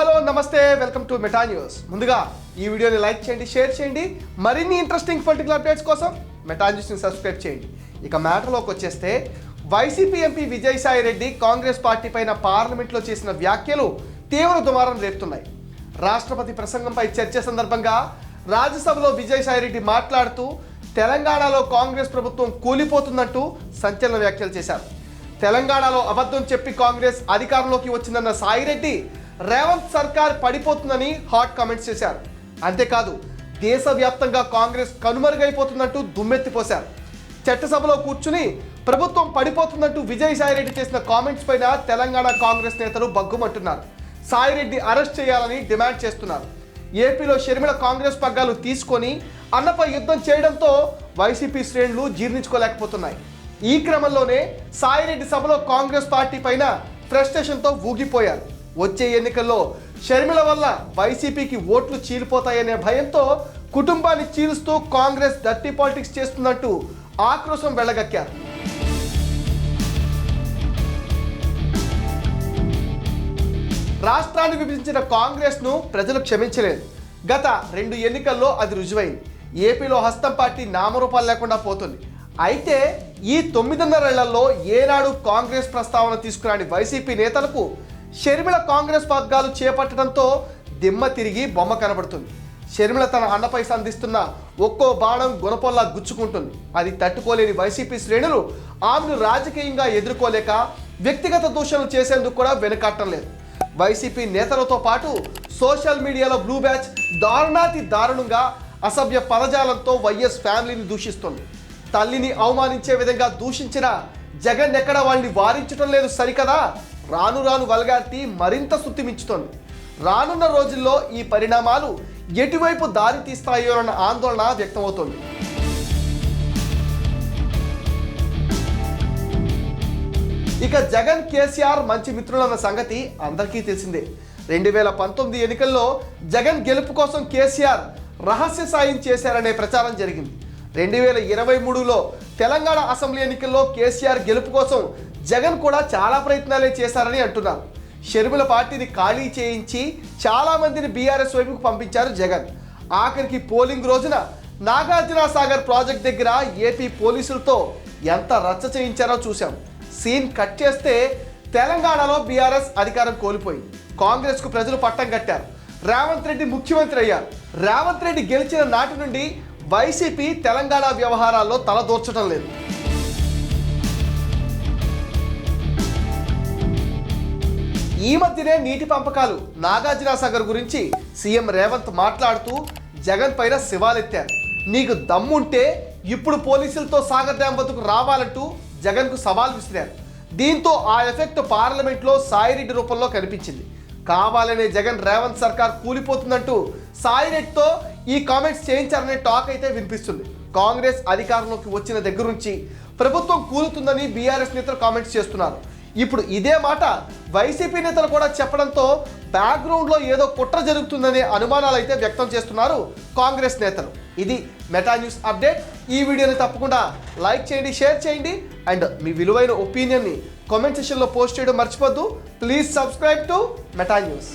Hello నమస్తే welcome to Meta news. ముందుగా ఈ వీడియోని లైక్ చేయండి షేర్ చేయండి. మరిన్ని ఇంట్రెస్టింగ్ పొలిటికల్ అప్డేట్స్ కోసం మెటా న్యూస్ని సబ్స్క్రైబ్ చేయండి. ఇక మ్యాటర్లోకి వచ్చేస్తే YCP MP Vijayasai Reddy Congress party పైన పార్లమెంట్లో చేసిన వ్యాఖ్యలు తీవ్ర దుమారం రేపుతున్నాయి. రాష్ట్రపతి ప్రసంగంపై చర్చ సందర్భంగా రాజ్యసభలో విజయసాయి రెడ్డి మాట్లాడుతూ తెలంగాణలో కాంగ్రెస్ ప్రభుత్వం కూలిపోతుందంటూ సంచలన వ్యాఖ్యలు చేశారు. తెలంగాణలో అబద్ధం చెప్పి కాంగ్రెస్ అధికారంలోకి వచ్చిందన్న సాయిరెడ్డి రేవంత్ సర్కార్ పడిపోతుందని హాట్ కామెంట్స్ చేశారు. అంతేకాదు దేశవ్యాప్తంగా కాంగ్రెస్ కనుమరుగైపోతుందంటూ దుమ్మెత్తిపోశారు చట్టసభలో కూర్చుని ప్రభుత్వం పడిపోతుందంటూ విజయసాయిరెడ్డి చేసిన కామెంట్స్ పైన తెలంగాణ కాంగ్రెస్ నేతలు బగ్గుమంటున్నారు. సాయిరెడ్డి అరెస్ట్ చేయాలని డిమాండ్ చేస్తున్నారు. ఏపీలో షర్మిల కాంగ్రెస్ పగ్గాలు తీసుకొని అన్నపై యుద్ధం చేయడంతో వైసీపీ శ్రేణులు జీర్ణించుకోలేకపోతున్నాయి. ఈ క్రమంలోనే సాయిరెడ్డి సభలో కాంగ్రెస్ పార్టీ పైన ఫ్రస్ట్రేషన్తో ఊగిపోయారు. వచ్చే ఎన్నికల్లో షర్మిల వల్ల వైసీపీకి ఓట్లు చీలిపోతాయనే భయంతో కుటుంబాన్ని చీలుస్తూ కాంగ్రెస్ డర్టీ పాలిటిక్స్ చేస్తున్నట్టు ఆక్రోశం వెళ్ళగక్కారు రాష్ట్రాన్ని విభజించిన కాంగ్రెస్ను ప్రజలు క్షమించలేదు. గత రెండు ఎన్నికల్లో అది రుజువైంది. ఏపీలో హస్తం పార్టీ నామరూపాలు లేకుండా పోతుంది. అయితే ఈ తొమ్మిదిన్నరేళ్ళలో ఏనాడు కాంగ్రెస్ ప్రస్తావన తీసుకురాని వైసీపీ నేతలకు షర్మిల కాంగ్రెస్ వర్గాలు చేపట్టడంతో దిమ్మ తిరిగి బొమ్మ కనబడుతుంది. షర్మిల తన అన్నపై సంధిస్తున్న ఒక్కో బాణం గుణపొల్లా గుచ్చుకుంటుంది. అది తట్టుకోలేని వైసీపీ శ్రేణులు ఆమెను రాజకీయంగా ఎదుర్కోలేక వ్యక్తిగత దూషణలు చేసేందుకు కూడా వెనుకట్టం లేదు. వైసీపీ నేతలతో పాటు సోషల్ మీడియాలో బ్లూ బ్యాచ్ దారుణాతి దారుణంగా అసభ్య పదజాలంతో వైఎస్ ఫ్యామిలీని దూషిస్తుంది. తల్లిని అవమానించే విధంగా దూషించిన జగన్ ఎక్కడ వాళ్ళని వారించడం లేదు సరికదా? రాను రాను వల్గార్టీ మరింత శుద్ధిమించుతోంది రానున్న రోజుల్లో ఈ పరిణామాలు ఎటువైపు దారి తీస్తాయోనన్న ఆందోళన వ్యక్తమవుతోంది. ఇక జగన్ కేసీఆర్ మంచి మిత్రులన్న సంగతి అందరికీ తెలిసిందే. రెండు వేల పంతొమ్మిది ఎన్నికల్లో జగన్ గెలుపు కోసం కేసీఆర్ రహస్య సాయం చేశారనే ప్రచారం జరిగింది. రెండు వేల ఇరవై మూడులో తెలంగాణ అసెంబ్లీ ఎన్నికల్లో కేసీఆర్ గెలుపు కోసం జగన్ కూడా చాలా ప్రయత్నాలే చేశారని అంటున్నారు. షర్మిల పార్టీని ఖాళీ చేయించి చాలామందిని బీఆర్ఎస్ వైపుకు పంపించారు జగన్. ఆఖరికి పోలింగ్ రోజున నాగార్జున సాగర్ ప్రాజెక్ట్ దగ్గర ఏపీ పోలీసులతో ఎంత రచ్చ చేయించారో చూశాం. సీన్ కట్ చేస్తే తెలంగాణలో బీఆర్ఎస్ అధికారం కోల్పోయింది కాంగ్రెస్కు ప్రజలు పట్టం కట్టారు. రేవంత్ రెడ్డి ముఖ్యమంత్రి అయ్యారు. రేవంత్ రెడ్డి గెలిచిన నాటి నుండి వైసీపీ తెలంగాణ వ్యవహారాల్లో తలదూర్చడం లేదు. ఈ మధ్యనే నీటి పంపకాలు నాగార్జున సాగర్ గురించి సీఎం రేవంత్ మాట్లాడుతూ జగన్ పైన శివాలెత్తారు. నీకు దమ్ముంటే ఇప్పుడు పోలీసులతో సాగర్ డ్యాం వద్దకు రావాలంటూ జగన్కు సవాల్ విసిరారు. దీంతో ఆ ఎఫెక్ట్ పార్లమెంట్లో సాయిరెడ్డి రూపంలో కనిపించింది. కావాలనే జగన్ రేవంత్ సర్కార్ కూలిపోతుందంటూ సాయిరెడ్డితో ఈ కామెంట్స్ చేయించారనే టాక్ అయితే వినిపిస్తుంది. కాంగ్రెస్ అధికారంలోకి వచ్చిన దగ్గర నుంచి ప్రభుత్వం కూలుతుందని బీఆర్ఎస్ నేతలు కామెంట్స్ చేస్తున్నారు. ఇప్పుడు ఇదే మాట వైసీపీ నేతలు కూడా చెప్పడంతో బ్యాక్గ్రౌండ్లో ఏదో కుట్ర జరుగుతుందనే అనుమానాలు అయితే వ్యక్తం చేస్తున్నారు కాంగ్రెస్ నేతలు. ఇది మెటా న్యూస్ అప్డేట్. ఈ వీడియోని తప్పకుండా లైక్ చేయండి షేర్ చేయండి. అండ్ మీ విలువైన ఒపీనియన్ని కామెంట్ సెషన్లో పోస్ట్ చేయడం మర్చిపోద్దు. Please subscribe to Meta news.